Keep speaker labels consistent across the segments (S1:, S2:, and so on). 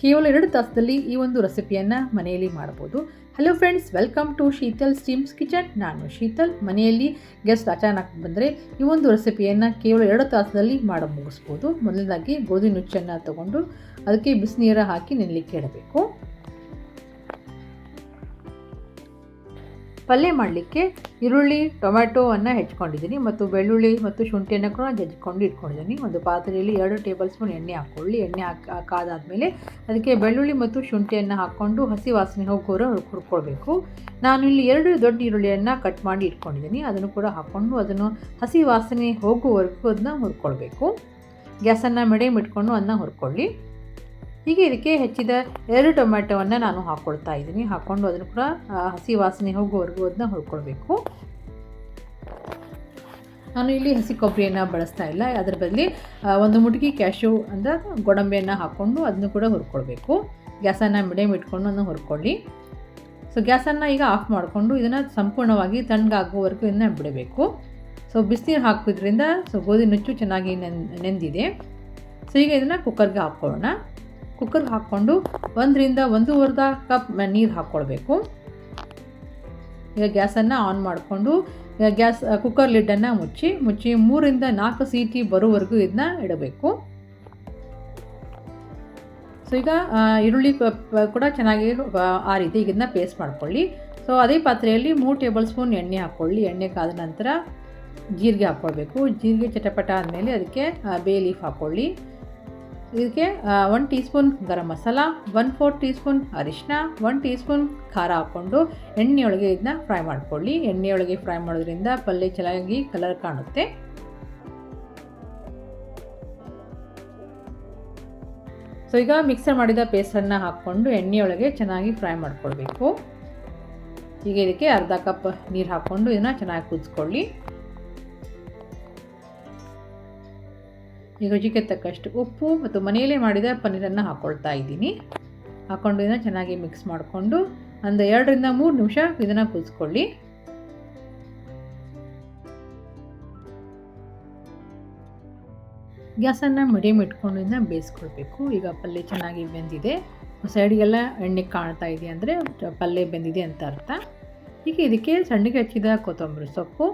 S1: ಕೇವಲ ಎರಡು ತಾಸದಲ್ಲಿ ಈ ಒಂದು ರೆಸಿಪಿಯನ್ನು ಮನೆಯಲ್ಲಿ ಮಾಡ್ಬೋದು. Hello friends welcome to Sheetal steams kitchen ನಾನು ಶೀತಲ್. ಮನೆಯಲ್ಲಿ ಗೆಸ್ಟ್ ಅಚಾನಕ್ ಬಂದರೆ ಈ ಒಂದು ರೆಸಿಪಿಯನ್ನು ಕೇವಲ ಎರಡು ತಾಸದಲ್ಲಿ ಮಾಡಿ ಮುಗಿಸ್ಬೋದು. ಮೊದಲನೇದಾಗಿ ಗೋಧಿ ನುಚ್ಚನ್ನು ತಗೊಂಡು ಅದಕ್ಕೆ ಬಿಸಿನೀರ ಹಾಕಿ ನೆನಲಿಕ್ಕೆ ಇಡಬೇಕು. ಪಲ್ಯ ಮಾಡಲಿಕ್ಕೆ ಈರುಳ್ಳಿ ಟೊಮ್ಯಾಟೋವನ್ನು ಹೆಚ್ಕೊಂಡಿದ್ದೀನಿ ಮತ್ತು ಬೆಳ್ಳುಳ್ಳಿ ಮತ್ತು ಶುಂಠಿಯನ್ನು ಕೂಡ ಜಜ್ಜಿಕೊಂಡು ಇಟ್ಕೊಂಡಿದ್ದೀನಿ. ಒಂದು ಪಾತ್ರೆಯಲ್ಲಿ ಎರಡು ಟೇಬಲ್ ಸ್ಪೂನ್ ಎಣ್ಣೆ ಹಾಕ್ಕೊಳ್ಳಿ ಎಣ್ಣೆ ಹಾಕಿ ಕಾದಾದಮೇಲೆ ಅದಕ್ಕೆ ಬೆಳ್ಳುಳ್ಳಿ ಮತ್ತು ಶುಂಠಿಯನ್ನು ಹಾಕ್ಕೊಂಡು ಹಸಿ ವಾಸನೆ ಹೋಗೋರ ಹುರ್ಕೊಳ್ಬೇಕು. ನಾನು ಇಲ್ಲಿ ಎರಡು ದೊಡ್ಡ ಈರುಳ್ಳಿಯನ್ನು ಕಟ್ ಮಾಡಿ ಇಟ್ಕೊಂಡಿದ್ದೀನಿ. ಅದನ್ನು ಕೂಡ ಹಾಕ್ಕೊಂಡು ಅದನ್ನು ಹಸಿ ವಾಸನೆ ಹೋಗುವವರೆಗೂ ಅದನ್ನ ಹುರ್ಕೊಳ್ಬೇಕು. ಗ್ಯಾಸನ್ನು ಮಿಡಿಯಮ್ ಇಟ್ಕೊಂಡು ಅದನ್ನ ಹುರ್ಕೊಳ್ಳಿ. ಹೀಗೆ ಇದಕ್ಕೆ ಹೆಚ್ಚಿದ ಎರಡು ಟೊಮ್ಯಾಟೊವನ್ನು ನಾನು ಹಾಕ್ಕೊಳ್ತಾ ಇದ್ದೀನಿ. ಹಾಕ್ಕೊಂಡು ಅದನ್ನು ಕೂಡ ಹಸಿ ವಾಸನೆ ಹೋಗುವವರೆಗೂ ಅದನ್ನ ಹುರ್ಕೊಳ್ಬೇಕು. ನಾನು ಇಲ್ಲಿ ಹಸಿ ಕೊಬ್ಬರಿಯನ್ನು ಬಳಸ್ತಾ ಇಲ್ಲ. ಅದರ ಬದಲಿ ಒಂದು ಮುಟುಕಿ ಕ್ಯಾಶು ಅಂದರೆ ಗೋಡಂಬಿಯನ್ನು ಹಾಕ್ಕೊಂಡು ಅದನ್ನು ಕೂಡ ಹುರ್ಕೊಳ್ಬೇಕು. ಗ್ಯಾಸನ್ನು ಮಿಡಿಯಮ್ ಇಟ್ಕೊಂಡು ಅದನ್ನು ಹುರ್ಕೊಳ್ಳಿ. ಸೊ ಗ್ಯಾಸನ್ನು ಈಗ ಆಫ್ ಮಾಡಿಕೊಂಡು ಇದನ್ನು ಸಂಪೂರ್ಣವಾಗಿ ತಣ್ಣಗಾಗುವವರೆಗೂ ಇದನ್ನು ಬಿಡಬೇಕು. ಸೊ ಬಿಸಿನೀರು ಹಾಕೋದ್ರಿಂದ ಸೊ ಗೋಧಿ ನುಚ್ಚು ಚೆನ್ನಾಗಿ ನೆನ್, ನೆಂದಿದೆ. ಸೊ ಈಗ ಇದನ್ನು ಕುಕ್ಕರ್ಗೆ ಹಾಕ್ಕೊಳ್ಳೋಣ ಕುಕ್ಕರ್ಗೆ ಹಾಕ್ಕೊಂಡು ಒಂದರಿಂದ ಒಂದೂವರೆದ ಕಪ್ ನೀರು ಹಾಕ್ಕೊಳ್ಬೇಕು ಈಗ ಗ್ಯಾಸನ್ನು ಆನ್ ಮಾಡಿಕೊಂಡು ಗ್ಯಾಸ್, ಕುಕ್ಕರ್ ಲಿಡ್ಡನ್ನು ಮುಚ್ಚಿ ಮುಚ್ಚಿ ಮೂರಿಂದ ನಾಲ್ಕು ಸೀಟಿ ಬರೋವರೆಗೂ ಇದನ್ನ ಇಡಬೇಕು. ಸೊ, ಈಗ ಈರುಳ್ಳಿ ಕೂಡ ಚೆನ್ನಾಗಿ ಆರಿದೆ ಈಗ ಇದನ್ನ ಪೇಸ್ಟ್ ಮಾಡ್ಕೊಳ್ಳಿ. ಸೊ, ಅದೇ ಪಾತ್ರೆಯಲ್ಲಿ ಮೂರು ಟೇಬಲ್ ಸ್ಪೂನ್ ಎಣ್ಣೆ ಹಾಕ್ಕೊಳ್ಳಿ ಎಣ್ಣೆ ಕಾದ ನಂತರ ಜೀರಿಗೆ ಹಾಕ್ಕೊಳ್ಬೇಕು ಜೀರಿಗೆ ಚಟಪಟ ಆದಮೇಲೆ ಅದಕ್ಕೆ ಬೇ ಲೀಫ್ ಹಾಕ್ಕೊಳ್ಳಿ ಇದಕ್ಕೆ one teaspoon garam masala one four teaspoon ಅರಿಶಿನ ಒನ್ ಟೀ ಸ್ಪೂನ್ ಖಾರ ಹಾಕ್ಕೊಂಡು ಎಣ್ಣೆಯೊಳಗೆ ಇದನ್ನ ಫ್ರೈ ಮಾಡ್ಕೊಳ್ಳಿ. ಎಣ್ಣೆಯೊಳಗೆ ಫ್ರೈ ಮಾಡೋದ್ರಿಂದ ಪಲ್ಯ ಚೆನ್ನಾಗಿ ಕಲರ್ ಕಾಣುತ್ತೆ. ಸೊ ಈಗ ಮಿಕ್ಸರ್ ಮಾಡಿದ ಪೇಸ್ಟನ್ನು ಹಾಕ್ಕೊಂಡು ಎಣ್ಣೆಯೊಳಗೆ ಚೆನ್ನಾಗಿ ಫ್ರೈ ಮಾಡ್ಕೊಳ್ಬೇಕು. ಈಗ ಇದಕ್ಕೆ ಅರ್ಧ ಕಪ್ ನೀರು ಹಾಕ್ಕೊಂಡು ಇದನ್ನು ಚೆನ್ನಾಗಿ ಕುದಿಸ್ಕೊಳ್ಳಿ. ರುಚಿಗೆ ತಕ್ಕಷ್ಟು ಉಪ್ಪು ಮತ್ತು ಮನೆಯಲ್ಲೇ ಮಾಡಿದ ಪನ್ನೀರನ್ನು ಹಾಕ್ಕೊಳ್ತಾ ಇದ್ದೀನಿ. ಹಾಕ್ಕೊಂಡು ಇದನ್ನು ಚೆನ್ನಾಗಿ ಮಿಕ್ಸ್ ಮಾಡಿಕೊಂಡು ಒಂದು ಎರಡರಿಂದ ಮೂರು ನಿಮಿಷ ಇದನ್ನು ಕುದಿಸ್ಕೊಳ್ಳಿ. ಗ್ಯಾಸನ್ನು ಮೀಡಿಯಮ್ ಇಟ್ಕೊಂಡು ಇದನ್ನ ಬೇಯಿಸ್ಕೊಳ್ಬೇಕು. ಈಗ ಪಲ್ಯ ಚೆನ್ನಾಗಿ ಬೆಂದಿದೆ. ಸೈಡಿಗೆಲ್ಲ ಎಣ್ಣೆ ಕಾಣ್ತಾ ಇದೆ ಅಂದರೆ ಪಲ್ಯ ಬೆಂದಿದೆ ಅಂತ ಅರ್ಥ. ಈಗ ಇದಕ್ಕೆ ಸಣ್ಣಗೆ ಹಚ್ಚಿದ ಕೊತ್ತಂಬರಿ ಸೊಪ್ಪು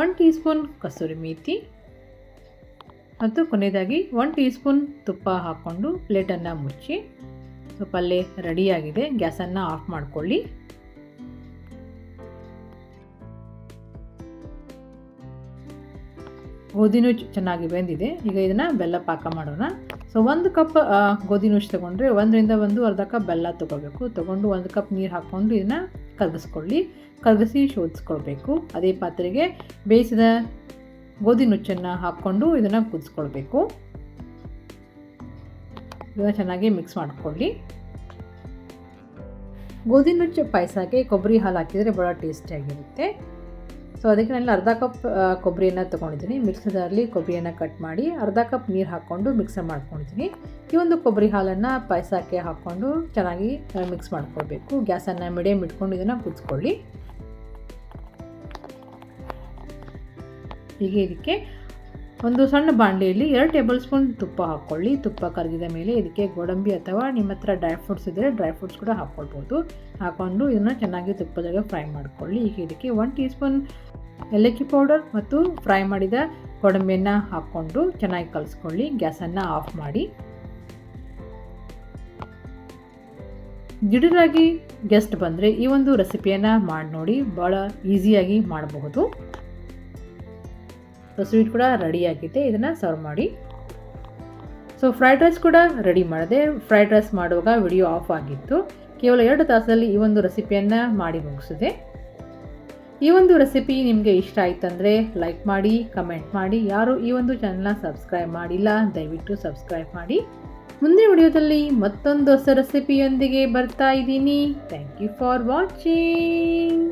S1: one tea spoon kasuri methi ಮತ್ತು ಕೊನೆಯದಾಗಿ ಒನ್ ಟೀ ಸ್ಪೂನ್ ತುಪ್ಪ ಹಾಕ್ಕೊಂಡು ಪ್ಲೇಟನ್ನು ಮುಚ್ಚಿ ಸೊ ಪಲ್ಯ ರೆಡಿಯಾಗಿದೆ. ಗ್ಯಾಸನ್ನು ಆಫ್ ಮಾಡಿಕೊಳ್ಳಿ. ಗೋಧಿನೂ ಚೆನ್ನಾಗಿ ಬೆಂದಿದೆ. ಈಗ ಇದನ್ನು ಬೆಲ್ಲ ಪಾಕ ಮಾಡೋಣ. ಸೊ ಒಂದು ಕಪ್ ಗೋಧಿ ನುಚ್ಚು ತೊಗೊಂಡ್ರೆ ಒಂದರಿಂದ ಒಂದು ಅರ್ಧ ಕಪ್ ಬೆಲ್ಲ ತೊಗೋಬೇಕು. ತೊಗೊಂಡು ಒಂದು ಕಪ್ ನೀರು ಹಾಕ್ಕೊಂಡು ಇದನ್ನು ಕರಗಿಸ್ಕೊಳ್ಳಿ. ಕರಗಿಸಿ ಶೋಧಿಸ್ಕೊಳ್ಬೇಕು. ಅದೇ ಪಾತ್ರೆಗೆ ಬೇಯಿಸಿದ ಗೋಧಿ ನುಚ್ಚನ್ನು ಹಾಕ್ಕೊಂಡು ಇದನ್ನು ಕುದಿಸ್ಕೊಳ್ಬೇಕು. ಇದನ್ನು ಚೆನ್ನಾಗಿ ಮಿಕ್ಸ್ ಮಾಡಿಕೊಳ್ಳಿ. ಗೋಧಿ ನುಚ್ಚು ಪಾಯಸಕ್ಕೆ ಕೊಬ್ಬರಿ ಹಾಲು ಹಾಕಿದರೆ ಭಾಳ ಟೇಸ್ಟಿಯಾಗಿರುತ್ತೆ ಸೊ ಅದಕ್ಕೆ ನಾನು ಅರ್ಧ ಕಪ್ ಕೊಬ್ಬರಿಯನ್ನು ತೊಗೊಂಡಿದ್ದೀನಿ. ಮಿಕ್ಸರಲ್ಲಿ ಕೊಬ್ಬರಿಯನ್ನು ಕಟ್ ಮಾಡಿ ಅರ್ಧ ಕಪ್ ನೀರು ಹಾಕ್ಕೊಂಡು ಮಿಕ್ಸರ್ ಮಾಡ್ಕೊಂಡಿದ್ದೀನಿ. ಈ ಒಂದು ಕೊಬ್ಬರಿ ಹಾಲನ್ನು ಪಾಯಸಕ್ಕೆ ಹಾಕ್ಕೊಂಡು ಚೆನ್ನಾಗಿ ಮಿಕ್ಸ್ ಮಾಡ್ಕೊಳ್ಬೇಕು. ಗ್ಯಾಸನ್ನು ಮೀಡಿಯಮ್ ಇಟ್ಕೊಂಡು ಇದನ್ನು ಕುದಿಸ್ಕೊಳ್ಳಿ. ಹೀಗೆ ಇದಕ್ಕೆ ಒಂದು ಸಣ್ಣ ಬಾಂಡೆಯಲ್ಲಿ ಎರಡು ಟೇಬಲ್ ಸ್ಪೂನ್ ತುಪ್ಪ ಹಾಕ್ಕೊಳ್ಳಿ. ತುಪ್ಪ ಕರಗಿದ ಮೇಲೆ ಇದಕ್ಕೆ ಗೋಡಂಬಿ ಅಥವಾ ನಿಮ್ಮ ಹತ್ರ ಡ್ರೈ ಫ್ರೂಟ್ಸ್ ಇದ್ದರೆ ಡ್ರೈ ಫ್ರೂಟ್ಸ್ ಕೂಡ ಹಾಕ್ಕೊಳ್ಬೋದು. ಹಾಕ್ಕೊಂಡು ಇದನ್ನು ಚೆನ್ನಾಗಿ ತುಪ್ಪದಾಗ ಫ್ರೈ ಮಾಡ್ಕೊಳ್ಳಿ. ಈಗ ಇದಕ್ಕೆ ಒನ್ ಟೀ ಸ್ಪೂನ್ ಏಲಕ್ಕಿ ಪೌಡರ್ ಮತ್ತು ಫ್ರೈ ಮಾಡಿದ ಗೋಡಂಬಿಯನ್ನು ಹಾಕ್ಕೊಂಡು ಚೆನ್ನಾಗಿ ಕಲಿಸ್ಕೊಳ್ಳಿ. ಗ್ಯಾಸನ್ನು ಆಫ್ ಮಾಡಿ. ದಿಢೀರಾಗಿ ಗೆಸ್ಟ್ ಬಂದರೆ ಈ ಒಂದು ರೆಸಿಪಿಯನ್ನು ಮಾಡಿ ನೋಡಿ. ಭಾಳ ಈಸಿಯಾಗಿ ಮಾಡಬಹುದು. ಸ್ವೀಟ್ ಕೂಡ ರೆಡಿಯಾಗಿದೆ ಇದನ್ನು ಸರ್ವ್ ಮಾಡಿ. ಸೊ ಫ್ರೈಡ್ ರೈಸ್ ಕೂಡ ರೆಡಿ ಮಾಡಿದೆ. ಫ್ರೈಡ್ ರೈಸ್ ಮಾಡುವಾಗ ವಿಡಿಯೋ ಆಫ್ ಆಗಿತ್ತು. ಕೇವಲ ಎರಡು ತಾಸಲ್ಲಿ ಈ ಒಂದು ರೆಸಿಪಿಯನ್ನು ಮಾಡಿ ಮುಗಿಸಿದೆ. ಈ ಒಂದು ರೆಸಿಪಿ ನಿಮಗೆ ಇಷ್ಟ ಆಯ್ತಂದರೆ ಲೈಕ್ ಮಾಡಿ ಕಮೆಂಟ್ ಮಾಡಿ. ಯಾರು ಈ ಒಂದು ಚಾನಲ್ನ ಸಬ್ಸ್ಕ್ರೈಬ್ ಮಾಡಿಲ್ಲ, ದಯವಿಟ್ಟು ಸಬ್ಸ್ಕ್ರೈಬ್ ಮಾಡಿ. ಮುಂದಿನ ವಿಡಿಯೋದಲ್ಲಿ ಮತ್ತೊಂದು ಹೊಸ ರೆಸಿಪಿಯೊಂದಿಗೆ ಬರ್ತಾ ಇದ್ದೀನಿ. Thank you for watching